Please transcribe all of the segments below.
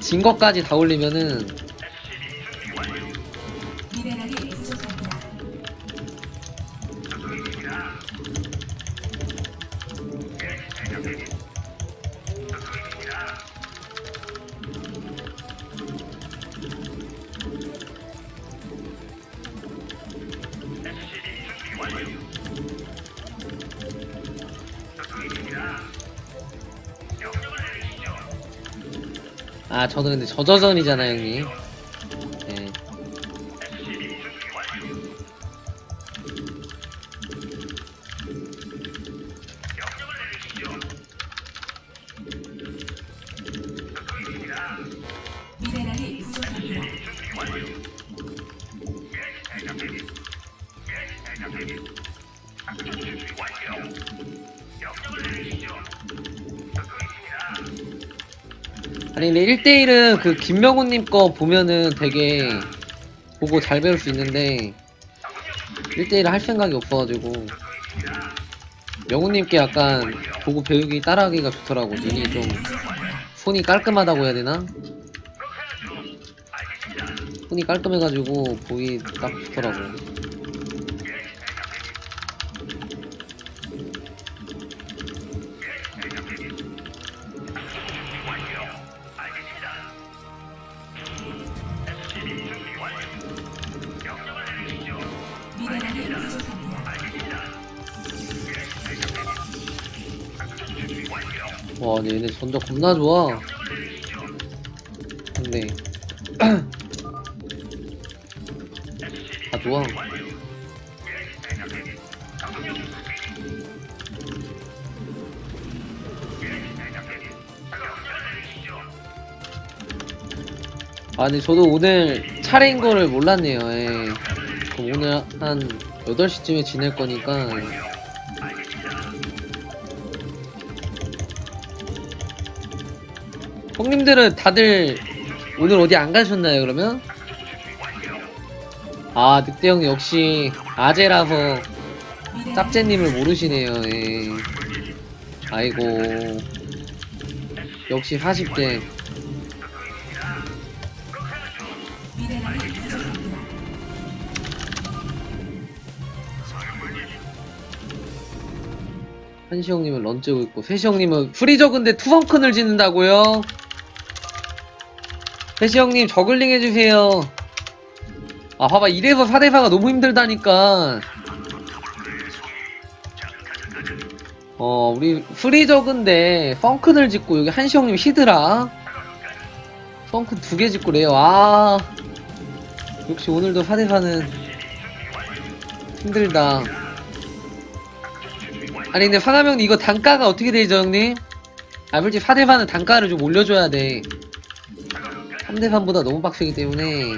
진 것까지 다 올리면은 아 저는 근데 저저전이잖아요 형님 예. 미네랄이 부족합니다. 아니 근데 1대1은 그 김명훈님 거 보면은 되게 보고 잘 배울 수 있는데 1대1을 할 생각이 없어가지고 명훈님께 약간 보고 배우기 따라하기가 좋더라고 눈이 좀 손이 깔끔하다고 해야 되나? 손이 깔끔해가지고 보기 딱 좋더라고 와, 얘네 전적 겁나 좋아. 근데 다 좋아. 아, 근데 저도 오늘 차례인 거를 몰랐네요. 예. 그럼 오늘 한 8시쯤에 지낼 거니까 형님들은 다들 오늘 어디 안 가셨나요, 그러면? 아, 늑대 형 역시 아재라서 짭제님을 모르시네요, 예. 아이고. 역시 40대. 한시 형님은 런째고 있고, 세시 형님은 프리저 근데 투성큰을 짓는다고요? 세시 형님 저글링 해주세요. 아, 봐봐. 이래서 4대4가 너무 힘들다니까. 어, 우리 프리저근데 펑큰을 짓고 여기 한시 형님 히드라. 펑큰 두 개 짓고 래요. 아. 역시 오늘도 4대4는 힘들다. 아니 근데 상하명님 이거 단가가 어떻게 되죠 형님? 아 솔직히 4대4는 단가를 좀 올려줘야 돼. 3대3보다 너무 빡세기 때문에.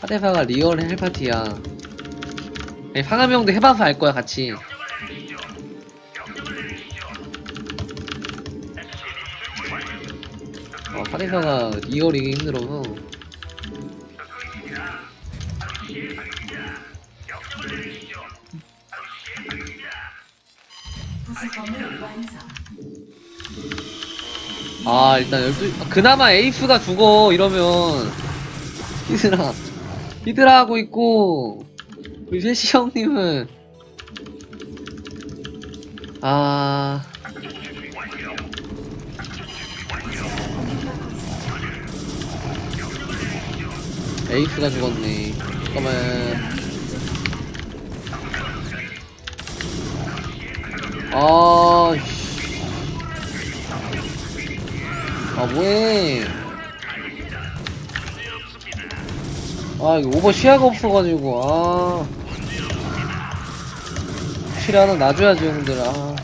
4대4가 리얼 헬파티야. 아니, 상하명도 해봐서 알 거야 같이. 어, 4대4가 리얼이기 힘들어서 아 일단 12 그나마 에이스가 죽어 이러면. 히드라. 히드라 하고 있고 우리 세시 형님은. 아. 에이스가 죽었네. 잠깐만 아 씨. 아 뭐해. 아 이거 오버 시야가 없어가지고 아. 하나 놔줘야지 형들. 아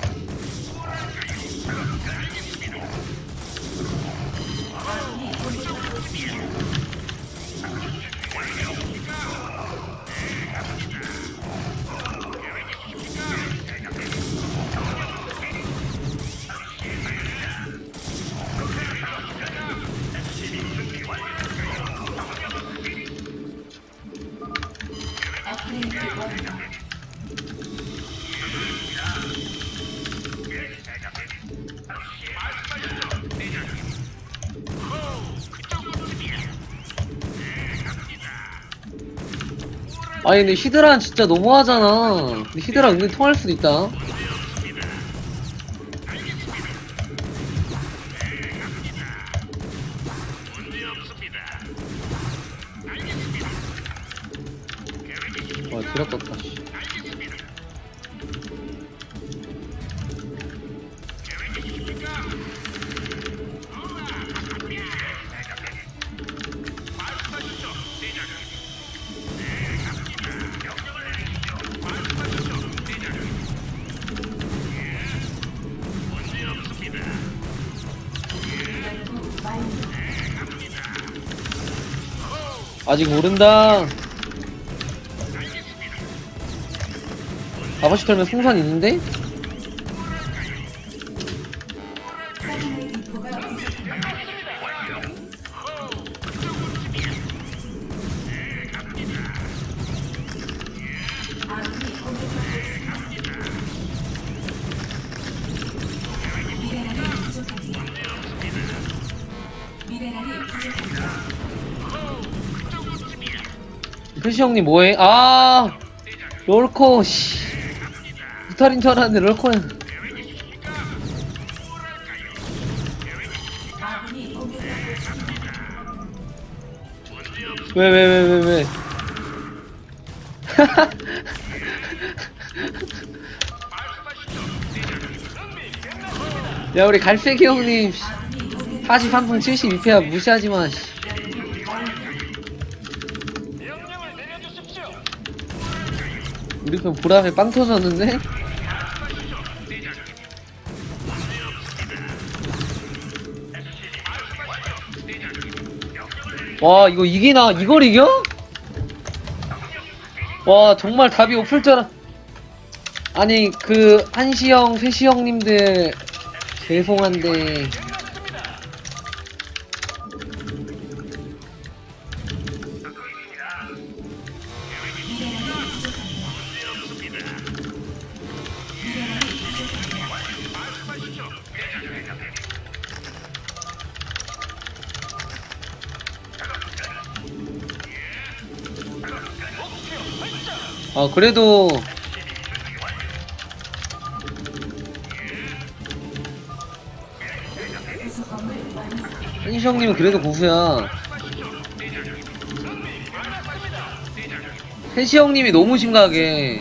아니 근데 히드라는 진짜 너무하잖아. 근데 히드라 은근 통할 수도 있다 아직 모른다. 아버지 털면 풍선 있는데? 표시 형님 뭐해? 아 롤코 씨 무탈인 줄 알았는데 롤코야. 왜 왜 왜 왜 왜, 야 우리 갈색이 형님 씨, 아군이 공격 43분 72패야 무시하지 마 씨. 편 보람에 빵 터졌는데? 와 이거 이기나 이걸 이겨? 와 정말 답이 없을 줄 알아 아니 그 한시형 세시형님들 죄송한데 아 그래도. 한시 형님은 그래도 고수야. 한시 형님이 너무 심각해.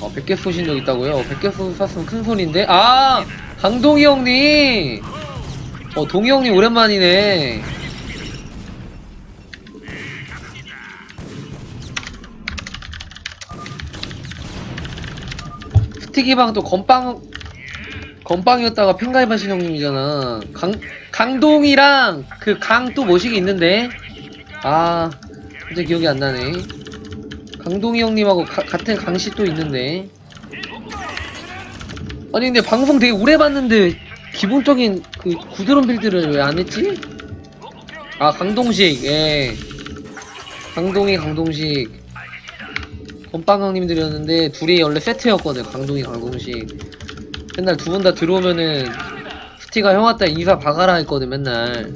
어, 100개 쏘신 적 있다고요? 100개 쏘셨으면 큰 소리인데? 아! 강동희 형님! 어, 동희 형님 오랜만이네. 스티기방 또 건빵, 건빵이었다가 팬가입 하신 형님이잖아. 강, 강동이랑 그 강또 뭐시기 있는데? 아, 이제 기억이 안 나네. 강동희 형님하고 가- 같은 강씨 또 있는데. 아니 근데 방송 되게 오래 봤는데 기본적인 그 구드론 빌드를 왜 안 했지? 아 강동식. 예. 강동희 강동식. 건빵 형님들이었는데 둘이 원래 세트였거든 강동희 강동식. 맨날 두 분 다 들어오면은 스티가 형 왔다 인사 박아라 했거든 맨날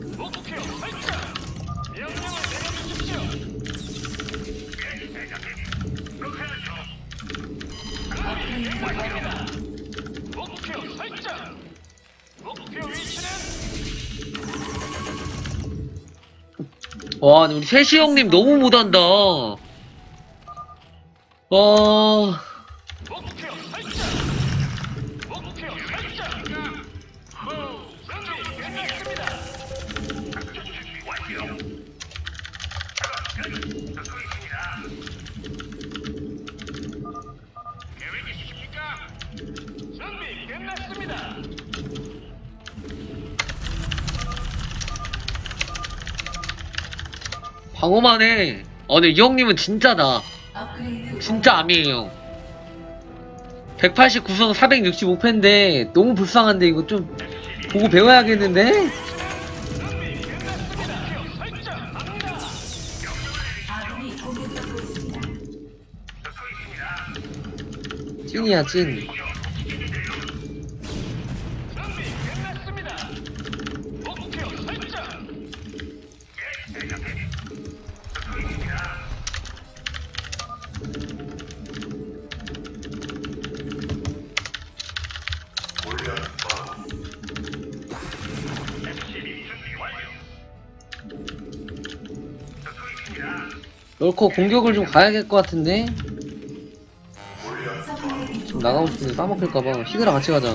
와 우리 세시 형님 너무 못한다. 와 방어만 해. 아, 근데 이 형님은 진짜다. 진짜 암이에요. 189성 465패인데 너무 불쌍한데 이거 좀 보고 배워야겠는데? 찐이야 찐 럴커 공격을 좀 가야 될것 같은데? 지금 나가고 싶은데 싸먹힐까봐. 히드라 같이 가자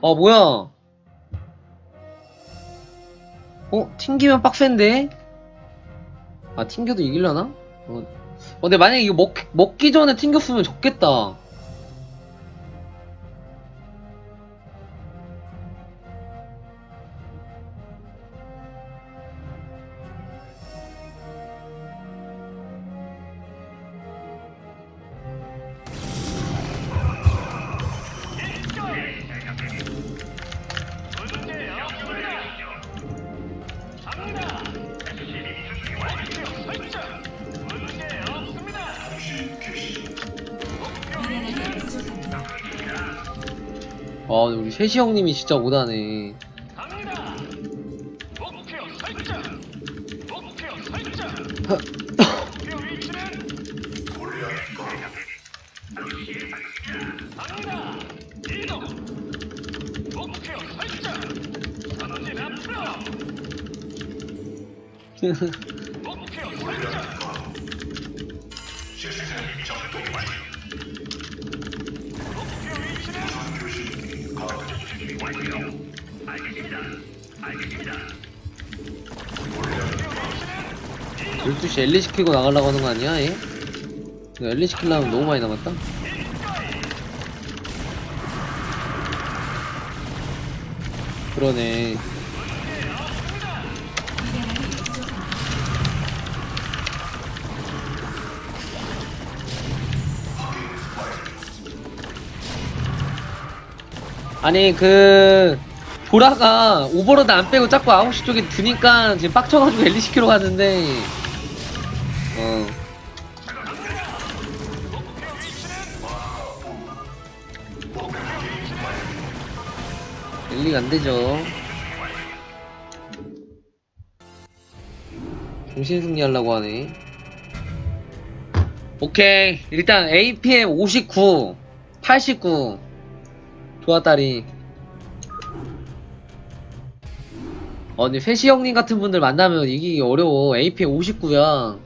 어 뭐야 어? 튕기면 빡센데? 아 튕겨도 이길려나? 어, 어 근데 만약에 이거 먹, 먹기 전에 튕겼으면 졌겠다 아 근데 우리 세시 형님이 진짜 못하네. 목표 설정. 갑니다. 이동. 목표 12시 엘리 시키고 나가려고 하는 거 아니야 얘? 이거 엘리 시키려면 너무 많이 남았다 그러네. 아니 그 보라가 오버로드 안 빼고 자꾸 9시 쪽에 드니까 지금 빡쳐가지고 엘리 시키러 갔는데. 어. 엘리가 안 되죠. 정신 승리하려고 하네. 오케이. 일단 APM 59 89 좋았다리 어 근데 세시 형님 같은 분들 만나면 이기기 어려워. AP 59야